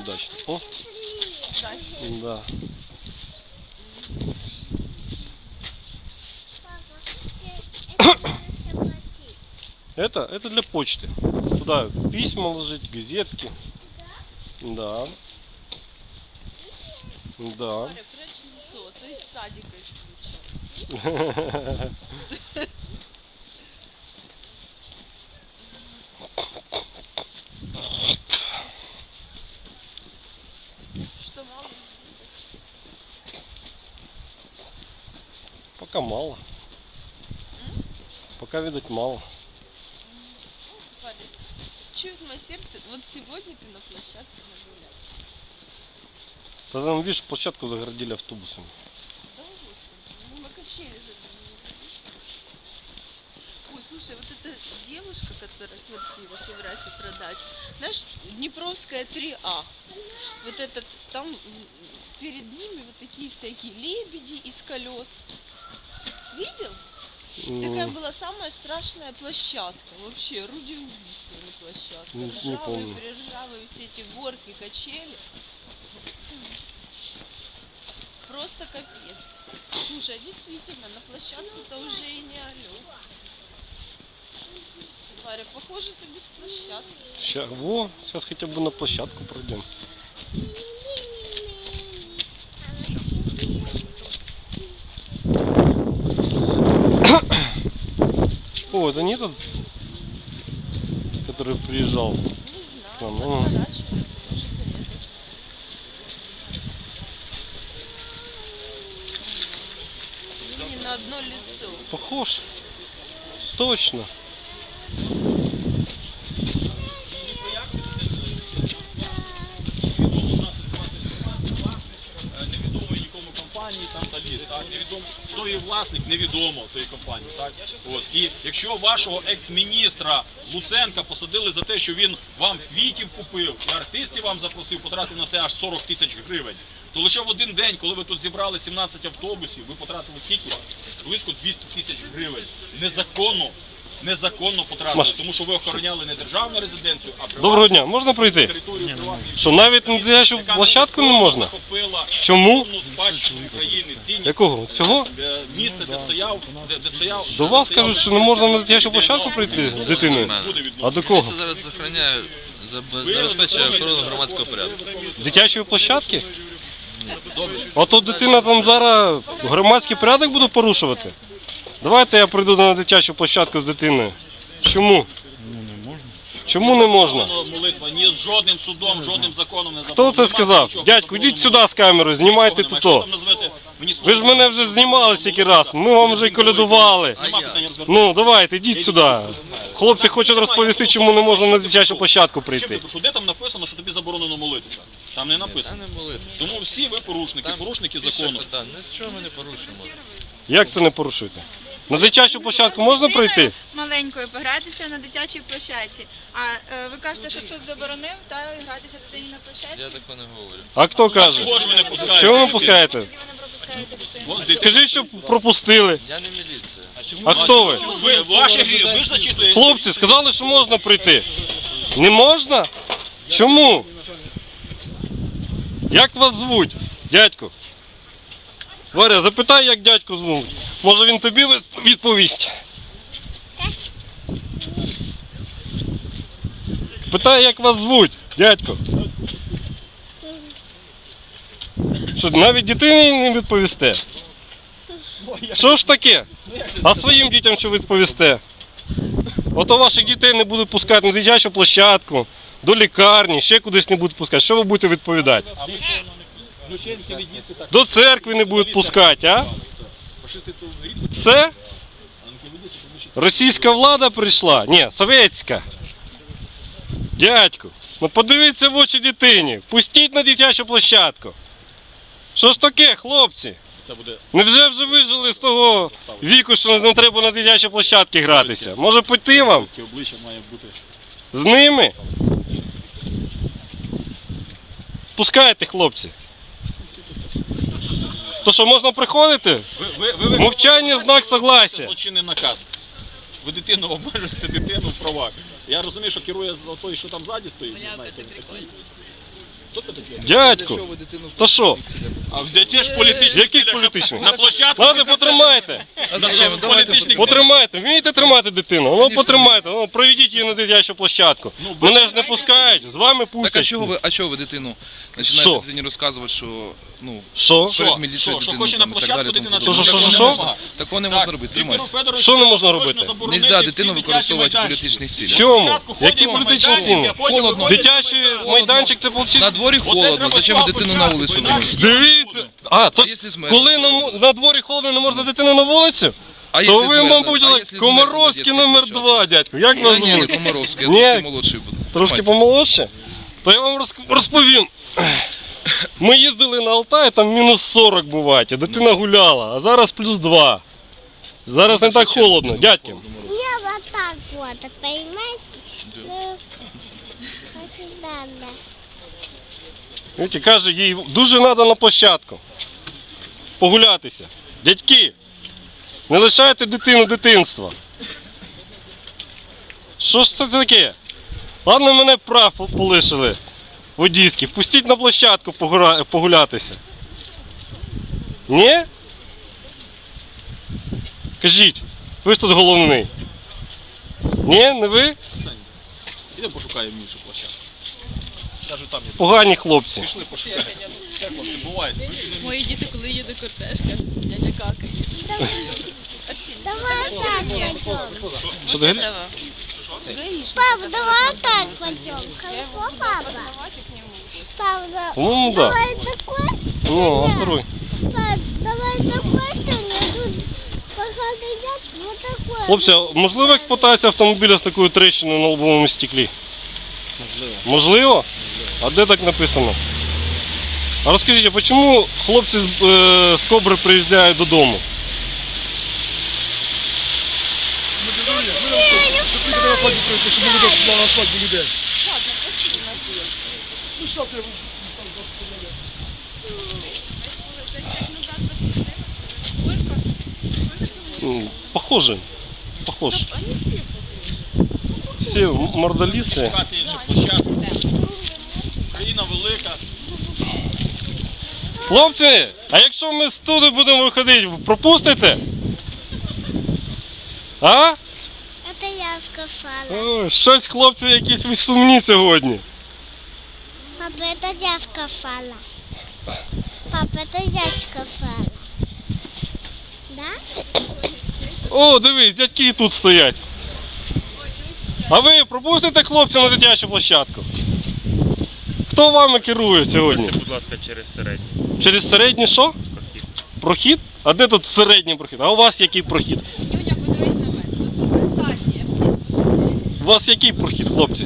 неудачно. О, да. Это, это для почты. Туда письма ложить, газетки. Да. Да. Варя, прячь лицо, а то из садика исключат. Что мало? Пока мало. Пока, видать, мало. Чует мое сердце, вот сегодня ты на площадке нагулял. Да там, видишь, площадку загородили автобусом. Да, ну на качели же. Ой, слушай, вот эта девушка, которая квартиру собирается продать, знаешь, Днепровская 3А, вот этот, там перед ними вот такие всякие лебеди из колес. Видел? Такая была самая страшная площадка. Вообще, орудие убийства на площадке. Не- не Ржавые, помню. приржавые все эти горки, качели. Просто капец. Слушай, а действительно, на площадку-то уже и не алё. Варя, похоже, ты без площадки. ща- во, сейчас хотя бы на площадку пройдем. О, это не тот, который приезжал. Не знаю, Там, ну. отворачивается, может, и это. Не на одно лицо. Похож. Точно. Е, невідомої нікому компанії там Так, невідомо, хто є власник, невідомо тої компанії. Так? От. І якщо вашого екс-міністра Луценка посадили за те, що він вам квітів купив і артистів вам запросив, потратив на те аж 40 тисяч гривень, то лише в один день, коли ви тут зібрали 17 автобусів, ви потратили скільки? Близько 200 тисяч гривень. Незаконно. Незаконно потратили, Маш. тому що ви охороняли не державну резиденцію, а приватну Доброго дня, можна пройти? територію приватної Що навіть на дитячу площадку не можна? захопила Чому? культурну спадщину України, цінність Якого? Цього? е, місце, де стояв, де, де стояв. До де вас стояв кажуть, що не можна на дитячу площадку прийти з дитиною. Буде А до кого? Це зараз охороняє, заб- забезпечує охорону громадського порядку. Дитячої площадки? Ото дитина там зараз громадський порядок буде порушувати. Давайте я прийду на дитячу площадку з дитиною. Чому? Чому не можна? Молитва ні з жодним судом, жодним законом не Хто це сказав? Дядьку, йдіть сюди з камерою, знімайте тут. Ви ж мене вже знімали стільки раз. Ми вам вже й колядували. Ну, давайте, йдіть сюди. Хлопці хочуть розповісти, чому не можна на дитячу площадку прийти. де там написано, що тобі заборонено молитися? Там не написано. Тому всі ви порушники, порушники закону. Нічого ми не порушимо. Як це не порушуєте? На дитячу площадку можна пройти? маленькою погратися на дитячій площадці. А е, ви кажете, що суд заборонив та гратися дитині на площадці? Я такого не говорю. А хто каже? Чого ж ви не пускаєте? Чого ви пускаєте? Тоді ви не пропускаєте дитину. Скажіть, щоб пропустили. Я не міліція. А хто ви? Ви, ваші грі- ви ж зачитуєте. Хлопці, сказали, що можна прийти. Не можна? Чому? Як вас звуть, дядьку? Варя, запитай, як дядьку звуть. Може він тобі відповість. Питай, як вас звуть, дядько. Що, навіть дитині не відповісте? Що ж таке? А своїм дітям що відповісте? Ото ваших дітей не будуть пускати на дитячу площадку, до лікарні, ще кудись не будуть пускати. Що ви будете відповідати? Ключенці від'їсти так. До церкви не будуть пускати, а? Фашисти то рідко. Все? Російська влада прийшла? Ні, совєтська. Дядьку, ну подивіться в очі дитині. Пустіть на дитячу площадку. Що ж таке, хлопці? Це буде Невже вже вижили з того віку, що не треба на дитячі площадки гратися? Може піти вам? таке обличчя має бути. З ними? Пускайте, хлопці. То що, можна приходити? Ви, ви, ви, ви Мовчання знак согласия. злочинний наказ. Ви дитину обмежуєте дитину в правах. Я розумію, що керує за той, що там ззаді стоїть. не знаєте, він такий. Хто це таке? Дядько, та що? А в теж політичні Яких цілях політичних? На площадку. Ладно, потримайте. Зачем? Політичних Потримайте, вмієте тримати дитину? Ну потримайте, ну проведіть її на дитячу площадку. Мене ж не пускають, з вами Так а чого ви, а чого ви дитину Що? починаєте дитині розказувати, що ну Що? Що? перед міліцією Що? Що дитину хоче на там і так площадку далі, дитина? тому Що, що, подібне. що, Такого що? не можна. Такого не можна робити. Тримайте. Що не можна робити? Нельзя дитину використовувати в політичних цілях. Чому? Які політичні цілі? Холодно. Дитячий майданчик це получить. На дворі холодно, зачем ви дитину на вулицю виносите? Дивіться. А, то А якщо коли на, на дворі холодно, не можна дитину на вулицю? А То якщо ви, змерзне? мабуть, А якщо Комаровський змерзне номер дитячий 2, дядько. Як Та вас ні, не звуть? Комаровський, я Ні. трошки молодший буду. Трошки помолодше? То я вам роз- розповім. Ми їздили на Алтай, там мінус 40 буває, дитина гуляла, а зараз плюс 2. Зараз не так холодно, дядьки. Я вот так вот, понимаете? Ну, вот сюда, да. Видите, каже, їй дуже треба на площадку. Погулятися. Дядьки, не лишайте дитину дитинства. Що ж це таке? Ладно, мене прав по- полишили водійських. Пустіть на площадку погулятися. Ні? Кажіть, ви ж тут головний. Ні, не ви? Ідемо пошукаємо іншу площадку. Кажу, там є. Погані хлопці. Пішли пошукаємо. Все, хлопці, буває. Мої діти, коли їде кортежка, дядя какає. Давай так пойдем. Що ти говориш? Папа, давай так пойдем. Хорошо, папа? Папа, да- Да. давай такой. Ну, а второй. Пап, давай такой, что тут. Хлопці, можливо експлуатація автомобіля з такою трещиною на лобовому стеклі? Можливо. Можливо? А де так написано? А розкажіть, а чому хлопці з, е, з Кобри приїжджають додому? М, Похоже. Похож. Всі мордоліси. Шукати іншу площадку. Країна велика. Хлопці, а якщо ми з туди будемо виходити, ви пропустите? А? Это я сказала. Ой, щось хлопці якісь ви сумні сьогодні. Папа, это я сказала. Папа, это я сказала. Да? О, дивись, дядьки і тут стоять. А ви пропустите хлопця на дитячу площадку? Хто вами керує сьогодні? Будь ласка, через середній Через середній що? прохід. Прохід? А де тут середній прохід? А у вас який прохід? Нюня, подивись на мене. Задні всі. У вас який прохід, хлопці?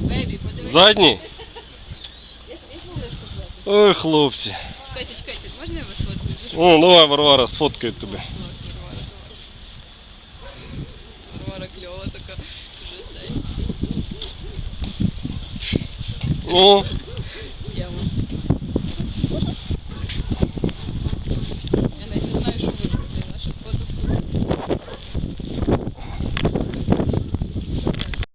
Бебі, подивись. Задній? Ой, хлопці. Чекайте, чекайте, можна я вас фоткаю? Дуже О, давай, Варвара, сфоткаю тебе. Варвара кльова така. Дуже цей. О,